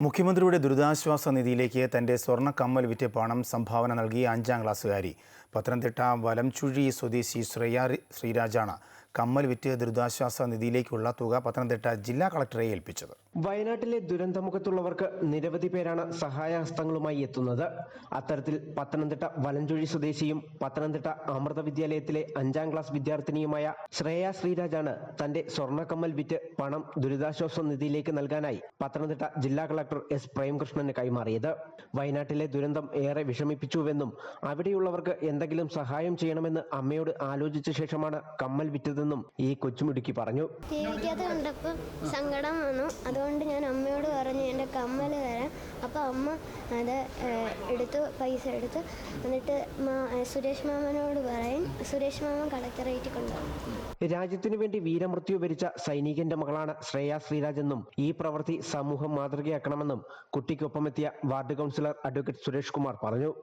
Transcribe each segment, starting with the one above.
മുഖ്യമന്ത്രിയുടെ ദുരിതാശ്വാസ നിധിയിലേക്ക് തന്റെ സ്വർണ കമ്മൽ വിറ്റ് പണം സംഭാവന നൽകിയ അഞ്ചാം ക്ലാസ്സുകാരി. പത്തനംതിട്ട വലംചുഴി സ്വദേശി ശ്രേയ ശ്രീരാജാണ് കമ്മൽ വിറ്റ് ദുരിതാശ്വാസ നിധിയിലേക്കുള്ള തുക പത്തനംതിട്ട ജില്ലാ കളക്ടറെ ഏൽപ്പിച്ചത്. വയനാട്ടിലെ ദുരന്തമുഖത്തുള്ളവർക്ക് നിരവധി പേരാണ് സഹായഹസ്തങ്ങളുമായി എത്തുന്നത്. അത്തരത്തിൽ പത്തനംതിട്ട വലഞ്ചുഴി സ്വദേശിയും പത്തനംതിട്ട അമൃത വിദ്യാലയത്തിലെ അഞ്ചാം ക്ലാസ് വിദ്യാർത്ഥിനിയുമായ ശ്രേയ ശ്രീരാജാണ് തന്റെ സ്വർണക്കമ്മൽ വിറ്റ് പണം ദുരിതാശ്വാസ നിധിയിലേക്ക് നൽകാനായി പത്തനംതിട്ട ജില്ലാ കളക്ടർ എസ് പ്രേംകൃഷ്ണന് കൈമാറിയത്. വയനാട്ടിലെ ദുരന്തം ഏറെ വിഷമിപ്പിച്ചുവെന്നും അവിടെയുള്ളവർക്ക് എന്തെങ്കിലും സഹായം ചെയ്യണമെന്ന് അമ്മയോട് ആലോചിച്ച ശേഷമാണ് കമ്മൽ വിറ്റതെന്നും ഈ കൊച്ചുമിടുക്കി പറഞ്ഞു. സങ്കടം വന്നു. അതുകൊണ്ട് ഞാൻ അമ്മയോട് പറഞ്ഞു എന്റെ കമ്മൽ തരാം. അപ്പോൾ അമ്മ അത് എടുത്ത് പൈസ എടുത്ത്. എന്നിട്ട് മാ- സുരേഷ് മാമനോട് പറയും സുരേഷ് മാമൻ കളക്ടറേറ്റിൽ കൊണ്ടുപോകും രാജ്യത്തിനു വേണ്ടി വീരമൃത്യു വരിച്ച സൈനികന്റെ മകളാണ് ശ്രേയ ശ്രീരാജ് എന്നും ഈ പ്രവൃത്തി സമൂഹം മാതൃകയാക്കണമെന്നും കുട്ടിക്കൊപ്പം എത്തിയ ward councillor advocate Suresh Kumar പറഞ്ഞു.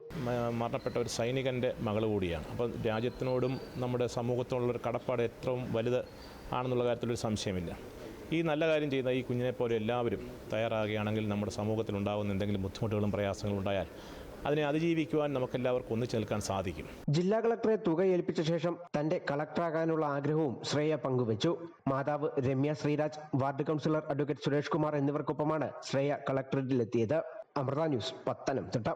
മരണപ്പെട്ട ഒരു സൈനികന്റെ മകൾ കൂടിയാണ്. അപ്പം രാജ്യത്തിനോടും നമ്മുടെ സമൂഹത്തോടുള്ള ഒരു കടപ്പാട് ഏറ്റവും വലുത് ആണെന്നുള്ള കാര്യത്തിലൊരു സംശയമില്ല. ഈ നല്ല കാര്യം ചെയ്യുന്ന ഈ കുഞ്ഞിനെ പോലെ എല്ലാവരും തയ്യാറാകുകയാണെങ്കിൽ നമ്മുടെ സമൂഹത്തിൽ ഉണ്ടാകുന്ന എന്തെങ്കിലും ബുദ്ധിമുട്ടുകളും പ്രയാസങ്ങളും ഉണ്ടായാൽ അതിനെ അതിജീവിക്കുവാൻ നമുക്കെല്ലാവർക്കും ഒന്നിച്ചു നിൽക്കാൻ സാധിക്കും. ജില്ലാ കളക്ടറെ തുക ഏൽപ്പിച്ച ശേഷം തന്റെ കളക്ടറാകാനുള്ള ആഗ്രഹവും ശ്രേയ പങ്കുവച്ചു. മാതാവ് Ramya Sreeraj ward councillor advocate Suresh Kumar എന്നിവർക്കൊപ്പമാണ് Shreya കളക്ടറേറ്റിലെത്തിയത്. അമൃത ന്യൂസ് പത്തനംതിട്ട.